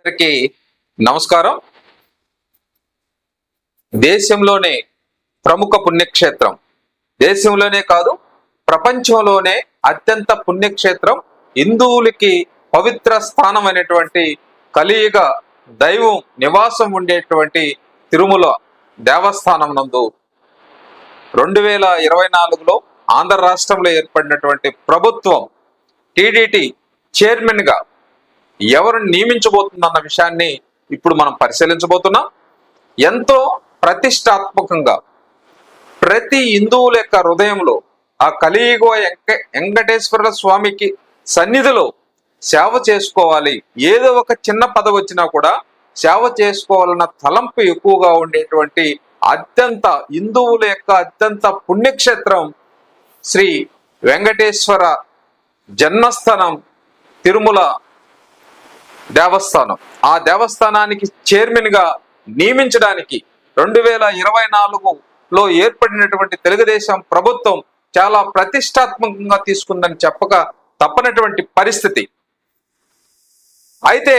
అందరికీ నమస్కారం. దేశంలోనే ప్రముఖ పుణ్యక్షేత్రం. దేశంలోనే కాదు ప్రపంచంలోనే అత్యంత పుణ్యక్షేత్రం. హిందువులకి పవిత్ర స్థానం అనేటువంటి కలియుగ దైవం నివాసం ఉండేటువంటి తిరుమల దేవస్థానం నందు రెండు వేల ఇరవై నాలుగులో ఆంధ్ర రాష్ట్రంలో ఏర్పడినటువంటి ప్రభుత్వం టీడీటీ చైర్మన్గా ఎవరు నియమించబోతుందన్న విషయాన్ని ఇప్పుడు మనం పరిశీలించబోతున్నాం. ఎంతో ప్రతిష్టాత్మకంగా ప్రతి హిందువుల యొక్క హృదయంలో ఆ కలియుగ వెంకటేశ్వర స్వామికి సన్నిధిలో సేవ చేసుకోవాలి. ఏదో ఒక చిన్న పదవి వచ్చినా కూడా సేవ చేసుకోవాలన్న తలంపు ఎక్కువగా ఉండేటువంటి అత్యంత హిందువుల యొక్క అత్యంత పుణ్యక్షేత్రం శ్రీ వెంకటేశ్వర జన్మస్థానం తిరుమల దేవస్థానం. ఆ దేవస్థానానికి చైర్మన్గా నియమించడానికి రెండు వేల ఇరవై నాలుగులో ఏర్పడినటువంటి తెలుగుదేశం ప్రభుత్వం చాలా ప్రతిష్టాత్మకంగా తీసుకుందని చెప్పక తప్పనటువంటి పరిస్థితి. అయితే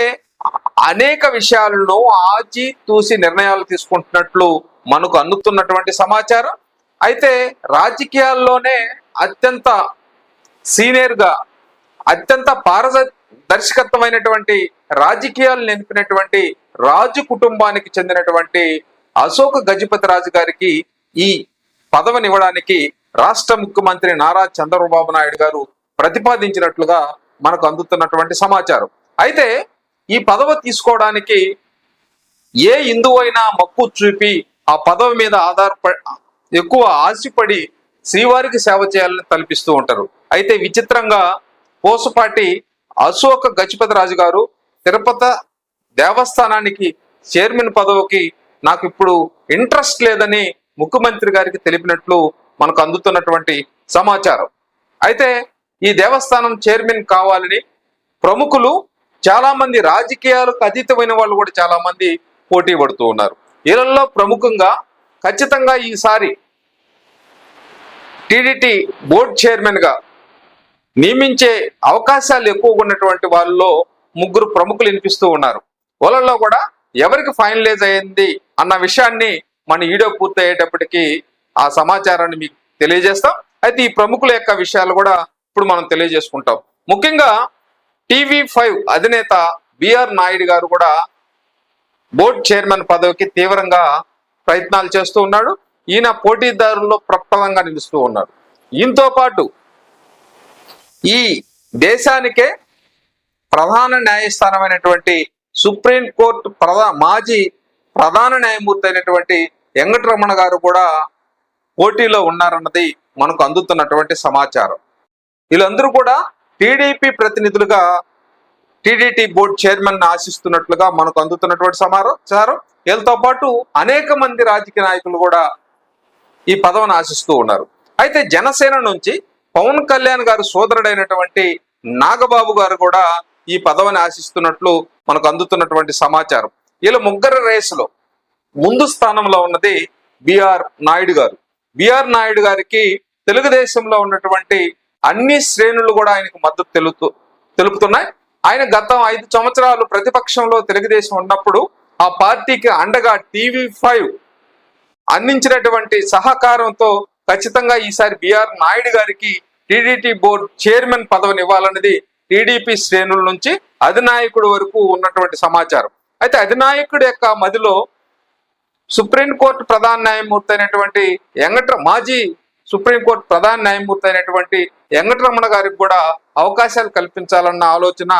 అనేక విషయాలను ఆచి తూసి నిర్ణయాలు తీసుకుంటున్నట్లు మనకు అందుతున్నటువంటి సమాచారం. అయితే రాజకీయాల్లోనే అత్యంత సీనియర్గా అత్యంత దర్శకత్వమైనటువంటి రాజకీయాలు నింపినటువంటి రాజు కుటుంబానికి చెందినటువంటి అశోక్ గజపతి రాజు గారికి ఈ పదవినివ్వడానికి రాష్ట్ర ముఖ్యమంత్రి నారా చంద్రబాబు నాయుడు గారు ప్రతిపాదించినట్లుగా మనకు అందుతున్నటువంటి సమాచారం. అయితే ఈ పదవి తీసుకోవడానికి ఏ హిందువు అయినా చూపి ఆ పదవి మీద ఆధారపడి ఎక్కువ ఆశపడి శ్రీవారికి సేవ చేయాలని తలపిస్తూ ఉంటారు. అయితే విచిత్రంగా పోసుపాటి అశోక గజపతి రాజు గారు తిరుపతి దేవస్థానానికి చైర్మన్ పదవికి నాకు ఇప్పుడు ఇంట్రెస్ట్ లేదని ముఖ్యమంత్రి గారికి తెలిపినట్లు మనకు అందుతున్నటువంటి సమాచారం. అయితే ఈ దేవస్థానం చైర్మన్ కావాలని ప్రముఖులు చాలా మంది రాజకీయాలకు అతీతమైన వాళ్ళు కూడా చాలా మంది పోటీ పడుతూ ఉన్నారు. వీళ్ళల్లో ప్రముఖంగా ఖచ్చితంగా ఈసారి టీడీటీ బోర్డు చైర్మన్గా నియమించే అవకాశాలు ఎక్కువగా ఉన్నటువంటి వాళ్ళలో ముగ్గురు ప్రముఖులు వినిపిస్తూ ఉన్నారు. వాళ్ళల్లో కూడా ఎవరికి ఫైనలైజ్ అయింది అన్న విషయాన్ని మన వీడియో పూర్తయ్యేటప్పటికి ఆ సమాచారాన్ని మీకు తెలియజేస్తాం. అయితే ఈ ప్రముఖుల యొక్క విషయాలు కూడా ఇప్పుడు మనం తెలియజేసుకుంటాం. ముఖ్యంగా టీవీ ఫైవ్ అధినేత బిఆర్ నాయుడు గారు కూడా బోర్డ్ చైర్మన్ పదవికి తీవ్రంగా ప్రయత్నాలు చేస్తూ ఉన్నాడు. ఈయన పోటీదారుల్లో ప్రప్రదంగా నిలుస్తూ ఉన్నాడు. దీంతో పాటు ఈ దేశానికే ప్రధాన న్యాయస్థానమైనటువంటి సుప్రీం కోర్టు ప్రధా మాజీ ప్రధాన న్యాయమూర్తి అయినటువంటి వెంకటరమణ గారు కూడా పోటీలో ఉన్నారన్నది మనకు అందుతున్నటువంటి సమాచారం. వీళ్ళందరూ కూడా టీడీపీ ప్రతినిధులుగా టీడీటీ బోర్డు చైర్మన్ ఆశిస్తున్నట్లుగా మనకు అందుతున్నటువంటి సమాచారం. వీళ్ళతో పాటు అనేక మంది రాజకీయ నాయకులు కూడా ఈ పదవిని ఆశిస్తూ ఉన్నారు. అయితే జనసేన నుంచి పవన్ కళ్యాణ్ గారు సోదరుడైనటువంటి నాగబాబు గారు కూడా ఈ పదవిని ఆశిస్తున్నట్లు మనకు అందుతున్నటువంటి సమాచారం. వీళ్ళ ముగ్గురు రేసులో ముందు స్థానంలో ఉన్నది బిఆర్ నాయుడు గారు. బిఆర్ నాయుడు గారికి తెలుగుదేశంలో ఉన్నటువంటి అన్ని శ్రేణులు కూడా ఆయనకు మద్దతు తెలుపుతూ తెలుపుతున్నాయి. ఆయన గత ఐదు సంవత్సరాలు ప్రతిపక్షంలో తెలుగుదేశం ఉన్నప్పుడు ఆ పార్టీకి అండగా టీవీ ఫైవ్ అందించినటువంటి సహకారంతో ఖచ్చితంగా ఈసారి బిఆర్ నాయుడు గారికి టీడీటీ బోర్డు చైర్మన్ పదవిని ఇవ్వాలన్నది టీడీపీ శ్రేణుల నుంచి అధినాయకుడు వరకు ఉన్నటువంటి సమాచారం. అయితే అధినాయకుడి యొక్క మదిలో సుప్రీంకోర్టు ప్రధాన న్యాయమూర్తి అయినటువంటి వెంకట మాజీ సుప్రీంకోర్టు ప్రధాన న్యాయమూర్తి అయినటువంటి వెంకటరమణ గారికి కూడా అవకాశాలు కల్పించాలన్న ఆలోచన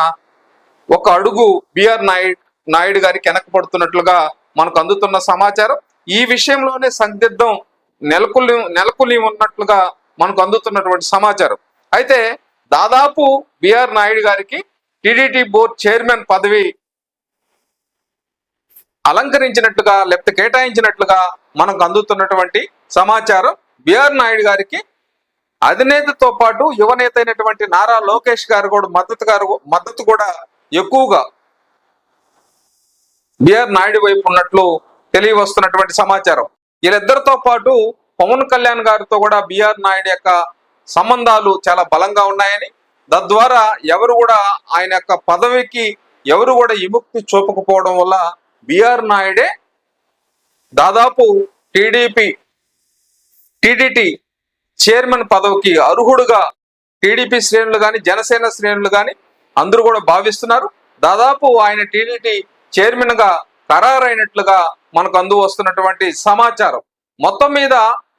ఒక అడుగు బిఆర్ నాయుడు నాయుడు గారికి వెనకబడుతున్నట్లుగా మనకు అందుతున్న సమాచారం. ఈ విషయంలోనే సందిగ్ధం నెలకొల్లి నెలకొల్లి ఉన్నట్లుగా మనకు అందుతున్నటువంటి సమాచారం. అయితే దాదాపు బిఆర్ నాయుడు గారికి టీడీటీ బోర్డు చైర్మన్ పదవి అలంకరించినట్లుగా లేకపోతే కేటాయించినట్లుగా మనకు అందుతున్నటువంటి సమాచారం బిఆర్ నాయుడు గారికి. అధినేతతో పాటు యువనేత అయినటువంటి నారా లోకేష్ గారు కూడా మద్దతు గారు మద్దతు కూడా ఎక్కువగా బిఆర్ నాయుడు వైపు ఉన్నట్లు తెలియవస్తున్నటువంటి సమాచారం. వీళ్ళిద్దరితో పాటు పవన్ కళ్యాణ్ గారితో కూడా బిఆర్ నాయుడు యొక్క సంబంధాలు చాలా బలంగా ఉన్నాయని తద్వారా ఎవరు కూడా ఆయన యొక్క పదవికి ఎవరు కూడా విముక్తి చూపకపోవడం వల్ల బిఆర్ నాయుడే దాదాపు టీడీపీ టీడీటీ చైర్మన్ పదవికి అర్హుడుగా టీడీపీ శ్రేణులు కానీ జనసేన శ్రేణులు కానీ అందరూ కూడా భావిస్తున్నారు. దాదాపు ఆయన టీడీటీ చైర్మన్గా ఖరారైనట్లుగా మనకు అందు వస్తున్నటువంటి సమాచారం. మొత్తం మీద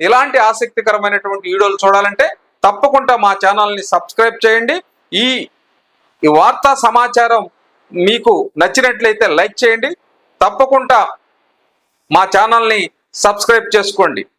ఇలాంటి ఆసక్తికరమైనటువంటి వీడియోలు చూడాలంటే తప్పకుండా మా ఛానల్ని సబ్స్క్రైబ్ చేయండి. ఈ ఈ వార్తా సమాచారం మీకు నచ్చినట్లయితే లైక్ చేయండి. తప్పకుండా మా ఛానల్ని సబ్స్క్రైబ్ చేసుకోండి.